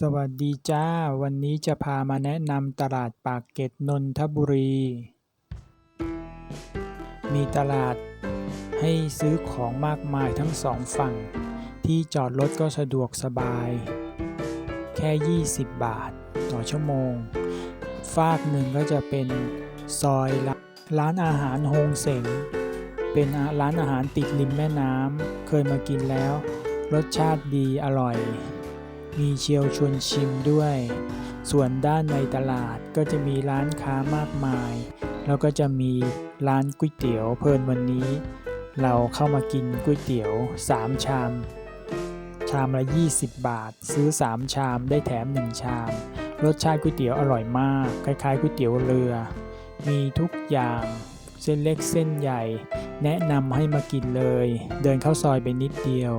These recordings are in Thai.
สวัสดีจ้า วันนี้จะพามาแนะนำตลาดปากเกร็ดนนทบุรี มีตลาดให้ซื้อของมากมายทั้งสองฝั่ง ที่จอดรถก็สะดวกสบาย แค่ 20 บาทต่อชั่วโมง ฝากหนึ่งก็จะเป็นซอยร้านอาหารโฮงเสง เป็นร้านอาหารติดริมแม่น้ำ เคยมากินแล้ว รสชาติดีอร่อย มีเชียวชวนชิมด้วย ส่วนด้านในตลาดก็จะมีร้านค้ามากมาย แล้วก็จะมีร้านก๋วยเตี๋ยวเพลินวันนี้ เราเข้ามากินก๋วยเตี๋ยว 3 ชาม ชามละ 20 บาท ซื้อ 3 ชามได้แถม 1 ชาม รสชาติก๋วยเตี๋ยวอร่อยมาก คล้ายๆก๋วยเตี๋ยวเรือ มีทุกอย่างเส้นเล็กเส้นใหญ่ แนะนำให้มากินเลย เดินเข้าซอยไปนิดเดียว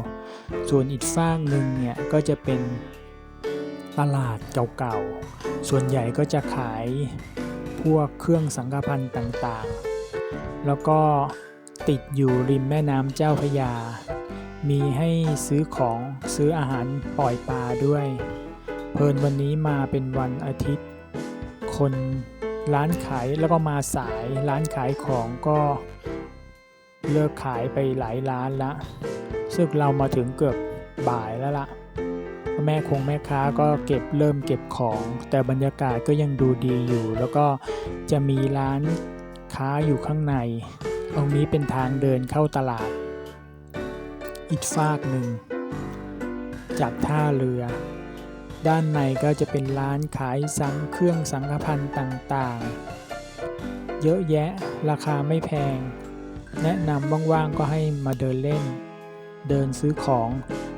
ส่วนอีกฟากหนึ่งเนี่ยก็จะเป็นตลาดเก่าๆ ส่วนใหญ่ก็จะขายพวกเครื่องสังฆพันธ์ต่างๆ แล้วก็ติดอยู่ริมแม่น้ำเจ้าพยา มีให้ซื้อของซื้ออาหารปล่อยปลาด้วย เพลินวันนี้มาเป็นวันอาทิตย์ คนร้านขายแล้วก็มาสายร้านขายของก็เลิกขายไปหลายร้านละ ซึ่งเรามาถึงเกือบบ่ายแล้วละ่ะ แม่คงแม่ค้าก็เก็บเริ่มเก็บของ แต่บรรยากาศก็ยังดูดีอยู่ แล้วก็จะมีร้านค้าอยู่ข้างใน ตรงนี้เป็นทางเดินเข้าตลาด อีกฟากหนึ่ง จากท่าเรือ ด้านในก็จะเป็นร้านขายสังเครื่องสังฆพันธ์ต่างๆ เยอะแยะราคาไม่แพง แนะนำว่างๆก็ให้มาเดินเล่น เดินซื้อของ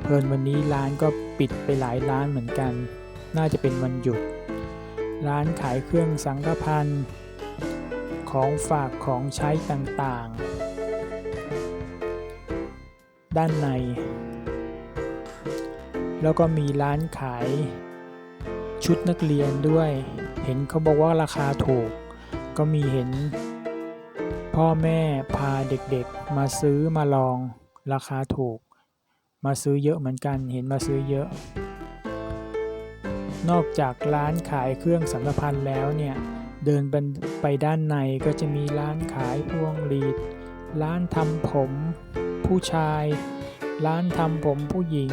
เพลินวันนี้ร้านก็ปิดไปหลายร้านเหมือนกัน น่าจะเป็นวันหยุด ร้านขายเครื่องสังฆพันธ์ของฝากของใช้ต่างๆ ด้านใน แล้วก็มีร้านขายชุดนักเรียนด้วย เห็นเขาบอกว่าราคาถูก ก็มีเห็น พ่อแม่พาเด็กๆมาซื้อมาลอง ราคาถูก มาซื้อเยอะเหมือนกันเห็นมาซื้อเยอะ นอกจากร้านขายเครื่องสังฆพันธ์แล้วเนี่ยเดินไปด้านในก็จะมีร้านขายพวงหลีด ร้านทำผมผู้ชาย ร้านทำผมผู้หญิง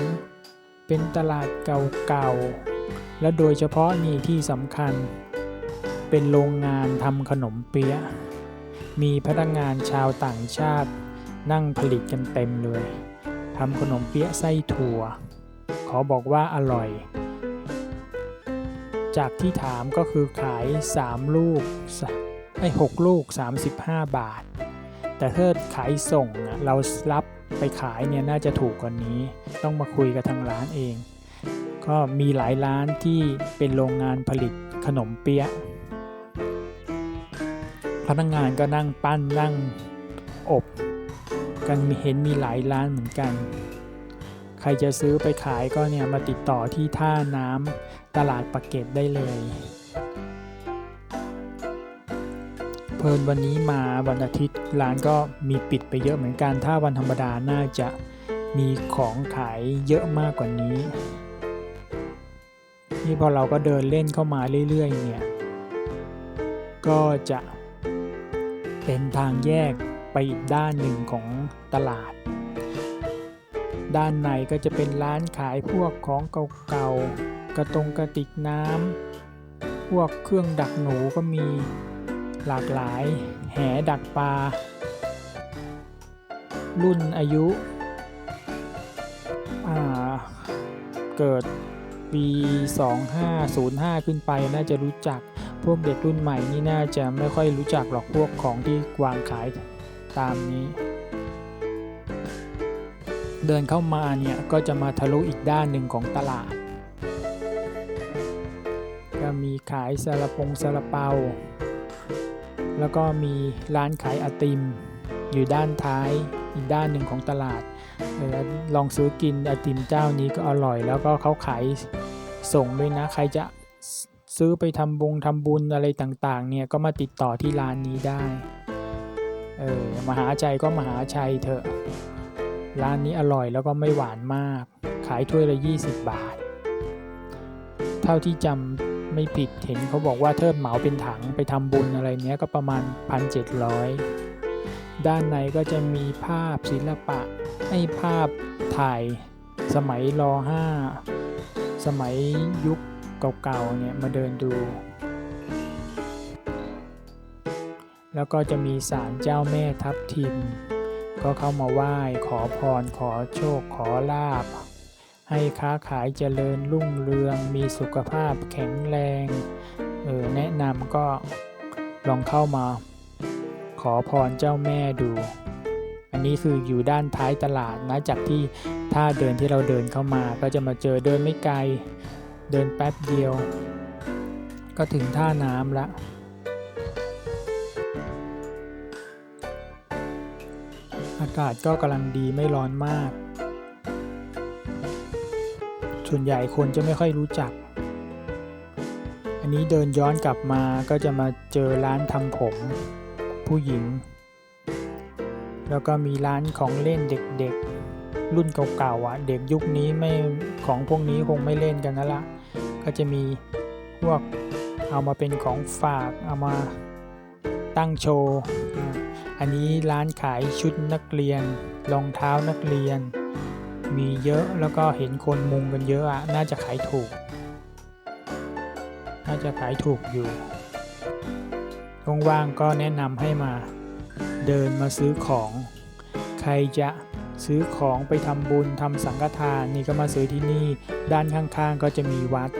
เป็นตลาดเก่าๆ และโดยเฉพาะนี่ที่สำคัญ เป็นโรงงานทำขนมเปี๊ยะ มีพนักงานชาวต่างชาติ นั่งผลิตกันเต็มเลยทำขนมเปี๊ยะไส้ถั่ว ขอบอกว่าอร่อย จากที่ถามก็คือขาย 3 ลูกไอ้6ลูก 35 บาท แต่ถ้าขายส่งเรารับไปขายเนี่ยน่าจะถูกกว่านี้ ต้องมาคุยกับทางร้านเอง ก็มีหลายร้านที่เป็นโรงงานผลิตขนมเปี๊ยะพนักงงานก็นั่งปั้นนั่งอบ กันเห็นมีหลายร้านเหมือนกัน ใครจะซื้อไปขายก็เนี่ยมาติดต่อที่ท่าน้ำตลาดปากเกร็ดได้เลย เพลินวันนี้มาวันอาทิตย์ร้านก็มีปิดไปเยอะเหมือนกัน ถ้าวันธรรมดาน่าจะมีของขายเยอะมากกว่านี้ นี่พอเราก็เดินเล่นเข้ามาเรื่อยๆเนี่ย ก็จะเป็นทางแยก ไปอีกด้านหนึ่งของตลาด ด้านในก็จะเป็นร้านขายพวกของเก่าๆ กระตงกระติกน้ำ พวกเครื่องดักหนูก็มีหลากหลาย แหดักปลา รุ่นอายุเกิดปี 2505 ขึ้นไปน่าจะรู้จักพวกเด็กรุ่นใหม่นี่น่าจะไม่ค่อยรู้จักหรอกพวกของที่วางขาย ตามนี้ เดินเข้ามาเนี่ยก็จะมาทะลุอีกด้านหนึ่งของตลาด ก็มีขายซาลาปงซาลาเปา แล้วก็มีร้านขายไอติม อยู่ด้านท้ายอีกด้านหนึ่งของตลาด ลองซื้อกินไอติมเจ้านี้ก็อร่อย แล้วก็เขาขายส่งด้วยนะ ใครจะซื้อไปทำบงทำบุญอะไรต่างๆ เนี่ย ก็มาติดต่อที่ร้านนี้ได้ เออมหาชัยก็มหาชัยเถอะ ร้านนี้อร่อยแล้วก็ไม่หวานมาก ขายถ้วยละ 20 บาท เท่าที่จำไม่ผิดเห็นเขาบอกว่าเทิดเหมาเป็นถังไปทำบุญอะไรเนี้ยก็ประมาณ 1,700 ด้านในก็จะมีภาพศิลปะให้ภาพถ่ายสมัยร5สมัยยุคเก่าๆเนี่ยมาเดินดู แล้วก็จะมีศาลเจ้าแม่ทับทิม ก็เข้ามาไหว้ขอพรขอโชคขอลาบ ให้ค้าขายเจริญรุ่งเรือง มีสุขภาพแข็งแรงเออแนะนำก็ลองเข้ามา ขอพรเจ้าแม่ดู อันนี้คืออยู่ด้านท้ายตลาดนะจากที่ถ้าเดินที่เราเดินเข้ามา ก็จะมาเจอเดินไม่ไกล เดินแป๊บเดียว ก็ถึงท่าน้ำละ อากาศก็กำลังดีไม่ร้อนมาก ส่วนใหญ่คนจะไม่ค่อยรู้จัก อันนี้เดินย้อนกลับมาก็จะมาเจอร้านทำผม ผู้หญิง แล้วก็มีร้านของเล่นเด็กๆ รุ่นเก่าๆอะเด็กยุคนี้ไม่ของพวกนี้คงไม่เล่นกันแล้วละก็จะมีพวกเอามาเป็นของฝากเอามาตั้งโชว์ อันนี้ร้านขายชุดนักเรียนรองเท้านักเรียน มีเยอะแล้วก็เห็นคนมุงกันเยอะอะน่าจะขายถูก น่าจะขายถูกอยู่ว่างๆก็แนะนำให้มาเดินมาซื้อของ ใครจะซื้อของไปทำบุญทำสังฆทานนี่ก็มาซื้อที่นี่ด้านข้างๆก็จะมีวัด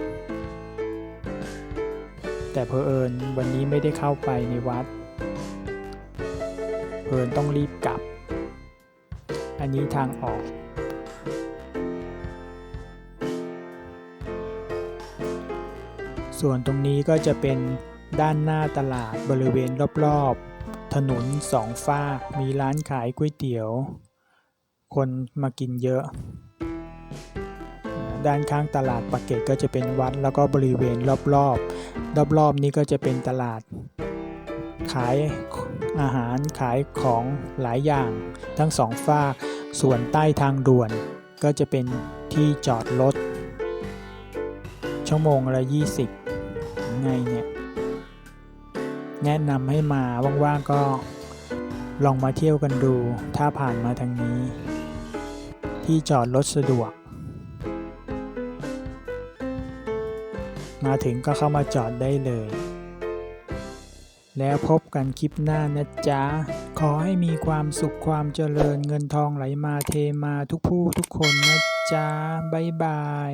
แต่เพอเอิญวันนี้ไม่ได้เข้าไปในวัด เพอิญต้องรีบกลับ อันนี้ทางออก ส่วนตรงนี้ก็จะเป็นด้านหน้าตลาดบริเวณรอบๆ ถนนสองฝากมีร้านขายก๋วยเตี๋ยว คนมากินเยอะ ด้านข้างตลาดปากเกร็ดก็จะเป็นวัดแล้วก็บริเวณรอบๆ รอบๆนี้ก็จะเป็นตลาด ขายอาหารขายของหลายอย่างทั้งสองฝาก ส่วนใต้ทางด่วน ก็จะเป็นที่จอดรถชั่วโมงละ 20 ไงเนี่ย แนะนำให้มาว่างๆก็ลองมาเที่ยวกันดู ถ้าผ่านมาทางนี้ ที่จอดรถสะดวก มาถึงก็เข้ามาจอดได้เลย แล้วพบกันคลิปหน้านะจ๊ะ ขอให้มีความสุขความเจริญเงินทองไหลมาเทมาทุกผู้ทุกคนนะจ๊ะ บ๊ายบาย